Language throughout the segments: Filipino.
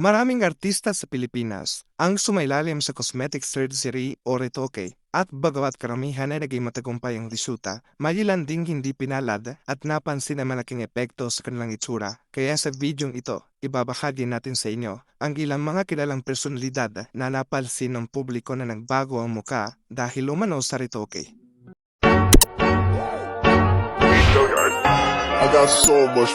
Maraming artista sa Pilipinas ang sumailalim sa cosmetic surgery o retoke at bagamat karamihan ay naging matagumpay ang disuta, may ilan ding hindi pinalad at napansin ang malaking epekto sa kanilang itsura. Kaya sa videong ito, ibabahagi natin sa inyo ang ilang mga kilalang personalidad na napansin ng publiko na nagbago ang muka dahil umano sa retoke. I got so much.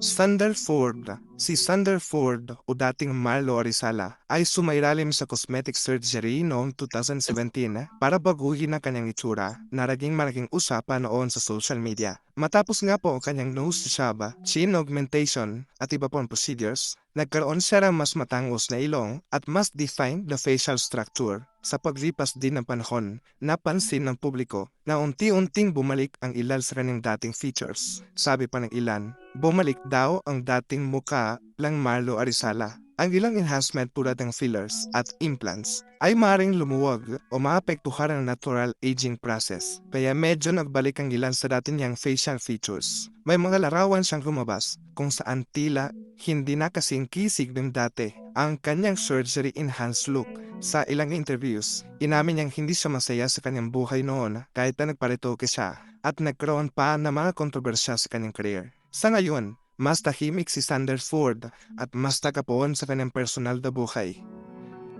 Standard Ford. Si Sanderford o dating Marlo Arizala ay sumailalim sa cosmetic surgery noong 2017 para baguhin ang kanyang itsura na naging malaking usapan noon sa social media. Matapos nga po ang kanyang nose job, chin augmentation at iba pang procedures, nagkaroon siya ng mas matangos na ilong at mas defined na facial structure. Sa paglipas din ng panahon, napansin ng publiko na unti-unting bumalik ang ilan sa kanyang dating features. Sabi pa ng ilan, bumalik daw ang dating muka lang Marlo Arizala. Ang ilang enhancement tulad ng fillers at implants ay maring lumuwag o maapektuhan ang natural aging process. Kaya medyo nagbalik ang ilan sa dati niyang facial features. May mga larawan siyang lumabas kung saan tila hindi na kasing kisig ng dati ang kanyang surgery enhanced look. Sa ilang interviews, inamin niyang hindi siya masaya sa kanyang buhay noon kahit na nagparitoke siya at nagkaroon pa ng mga kontrobersya sa kanyang career. Sa ngayon, mas tahimik si Sanderford at mas takapoon sa kanyang personal na buhay.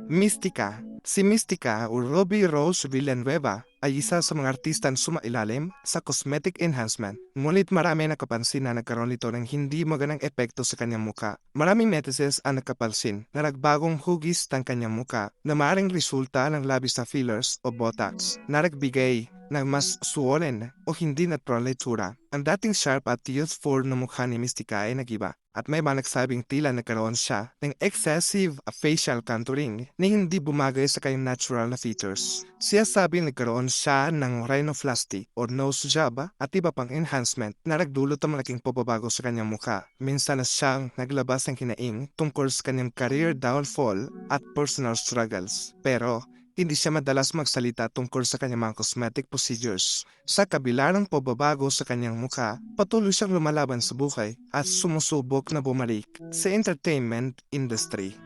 Mystica Si Mystica o Ruby Rose Villanueva ay isa sa mga artistang sumailalim sa cosmetic enhancement. Ngunit marami nakapansin na nagkaroon nito ng hindi magandang epekto sa kanyang muka. Maraming netizens ang nakapansin na nagbagong hugis ng kanyang muka na maaaring resulta ng labis na fillers o botox na nagbigay ng mas swollen o hindi natural na itsura. Ang dating sharp at youthful na mukha ni Mystica ay nagiba at may mga nagsabing tila nagkaroon siya ng excessive facial contouring na hindi bumagay sa kanyang natural na features. Siya sabi nagkaroon siya ng rhinoplasty o nose job at iba pang enhancement na nagdulot ng malaking pagbabago sa kanyang mukha. Minsan na siyang naglabas ng kinaing tungkol sa kanyang career downfall at personal struggles. Pero hindi siya madalas magsalita tungkol sa kanyang mga cosmetic procedures. Sa kabila ng pagbabago sa kanyang mukha, patuloy siyang lumalaban sa buhay at sumusubok na bumalik sa entertainment industry.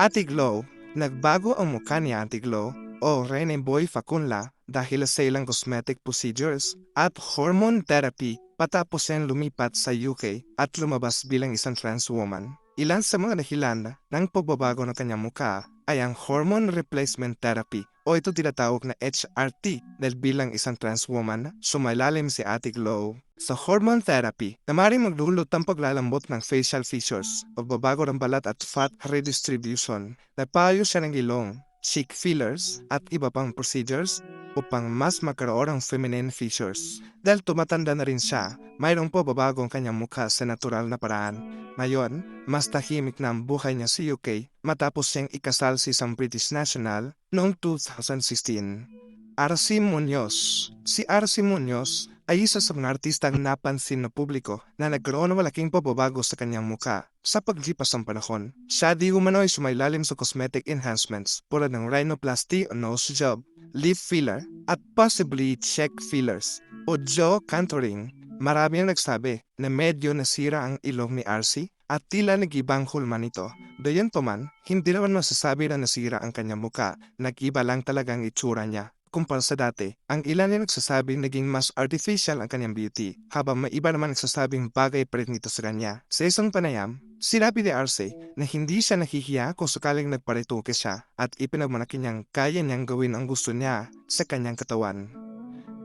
Ate Glow, nagbago ang mukha ni Ate Glow o Rene Boy Facunla dahil sa ilang cosmetic procedures at hormone therapy patapos siyang lumipat sa UK at lumabas bilang isang trans woman. Ilan sa mga dahilan ng pagbabago ng kanyang mukha ay ang hormone replacement therapy o ito tinatawag na HRT dahil bilang isang trans woman, sumailalim si Ate Glow. Sa hormone therapy na maaaring magdulot ng paglalambot ng facial features, pagbabago ng balat at fat redistribution, nagpayo siya ng ilong, cheek fillers at iba pang procedures upang mas magkaroon ng feminine features. Dahil tumatanda na rin siya, mayroong po babago ang kanyang mukha sa natural na paraan. Ngayon, mas tahimik na ang buhay niya sa UK matapos siyang ikasal sa isang British national noong 2016. Arsi Munoz Si Arsi Munoz ay isa sa mga artistang napansin ng publiko na nagkaroon ng malaking pagbabago sa kanyang muka. Sa paglipas ng panahon, siya di umano ay sumailalim sa cosmetic enhancements tulad ng rhinoplasty o nose job, lip filler, at possibly cheek fillers o jaw contouring. Marami ang nagsabi na medyo nasira ang ilong ni RC at tila nagibang hulma nito. Dayan pa man, hindi naman masasabi na nasira ang kanyang muka, nag-iba lang talagang itsura niya. Kumpara sa dati, ang ilan ay nagsasabing naging mas artificial ang kanyang beauty, habang may iba naman nagsasabing bagay pa rin ito sa kanya. Sa isang panayam, sinabi ni Arce na hindi siya nahihiya kung sakaling nagparituke siya at ipinagmalaki niyang kaya niyang gawin ang gusto niya sa kanyang katawan.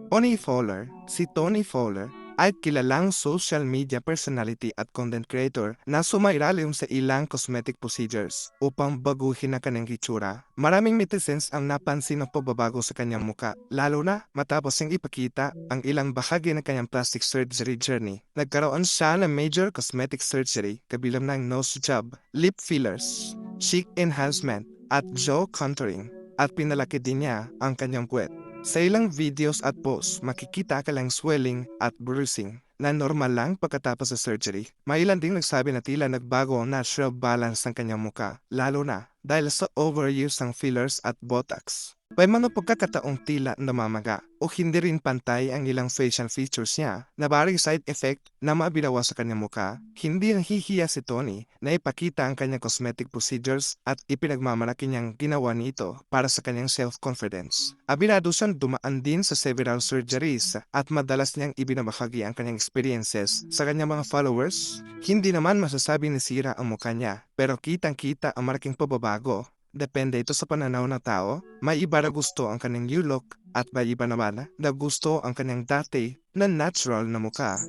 Tony Fowler, si Tony Fowler ay kilalang social media personality at content creator na sumailalim sa ilang cosmetic procedures upang baguhin ang kanyang itsura. Maraming netizens ang napansin ng pagbabago sa kanyang muka, lalo na matapos niyang ipakita ang ilang bahagi ng kanyang plastic surgery journey. Nagkaroon siya ng major cosmetic surgery kabilang ng nose job, lip fillers, cheek enhancement, at jaw contouring at pinalaki din niya ang kanyang puwet. Sa ilang videos at posts, makikita ka lang swelling at bruising na normal lang pagkatapos sa surgery. May ilan ding nagsabi na tila nagbago ang natural balance ng kanyang muka, lalo na dahil sa overuse ng fillers at botox. May mga pagkakataong tila namamaga o hindi rin pantay ang ilang facial features niya na baring side effect na mabinawa sa kanyang muka. Hindi nahihiya si Tony na ipakita ang kanyang cosmetic procedures at ipinagmamalaki niyang ginawa nito para sa kanyang self-confidence. Abinado siyang dumaan din sa several surgeries at madalas niyang ibinabahagi ang kanyang experiences sa kanyang mga followers. Hindi naman masasabing nasira ang mukha niya pero kitang-kita ang malaking pababago Depende ito sa pananaw ng tao. May iba na gusto ang kanyang new look at may iba naman na gusto ang kanyang dati na natural na mukha.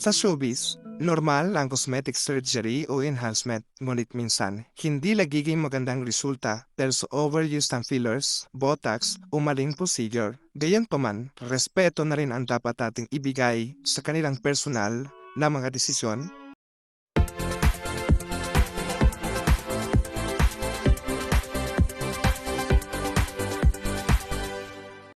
Sa showbiz, normal ang cosmetic surgery o enhancement, ngunit minsan, hindi nagiging magandang resulta dahil sa overuse ng fillers, botox o maling procedure. Gayunpaman, respeto na rin ang dapat nating ibigay sa kanilang personal na mga desisyon